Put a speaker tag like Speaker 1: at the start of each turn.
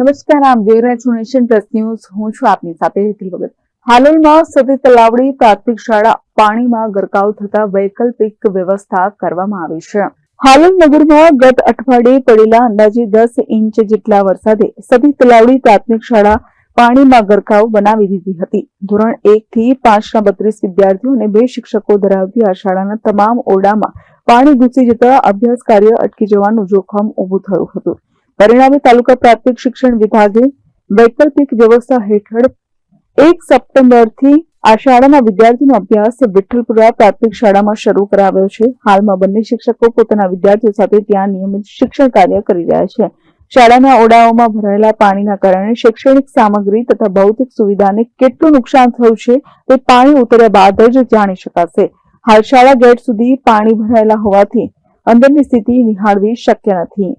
Speaker 1: નમસ્કાર, આપ જોઈ રહ્યા છો નેશન પ્લસ ન્યૂઝ. હું છું આપની સાથે હેતલ ભગત. હાલોલમાં સતી તલાવડી પ્રાથમિક શાળા પાણીમાં ગરકાવ થતા વૈકલ્પિક વ્યવસ્થા કરવામાં આવી છે. હાલોલ નગરમાં ગત અઠવાડિયે પડેલા અંદાજે દસ ઇંચ જેટલા વરસાદે સતી તલાવડી પ્રાથમિક શાળા પાણીમાં ગરકાવ બનાવી દીધી હતી. ધોરણ એક થી પાંચના બત્રીસ વિદ્યાર્થીઓ અને બે શિક્ષકો ધરાવતી આ શાળાના તમામ ઓરડામાં પાણી ઘૂસી જતા અભ્યાસ કાર્ય અટકી જવાનું જોખમ ઊભું થયું હતું. પરિણામે તાલુકા પ્રાથમિક શિક્ષણ વિભાગે વૈકલ્પિક વ્યવસ્થા હેઠળ એક સપ્ટેમ્બરથી આ શાળાના વિદ્યાર્થીનો અભ્યાસ વિઠ્ઠલપુરા પ્રાથમિક શાળામાં શરૂ કરાવ્યો છે. હાલમાં બંને શિક્ષકો પોતાના વિદ્યાર્થીઓ સાથે ત્યાં નિયમિત શિક્ષણ કાર્ય કરી રહ્યા છે. શાળાના ઓડાઓમાં ભરાયેલા પાણીના કારણે શૈક્ષણિક સામગ્રી તથા ભૌતિક સુવિધાને કેટલું નુકસાન થયું છે તે પાણી ઉતર્યા બાદ જ જાણી શકાશે. હાલ શાળા ગેટ સુધી પાણી ભરાયેલા હોવાથી અંદરની સ્થિતિ નિહાળવી શક્ય નથી.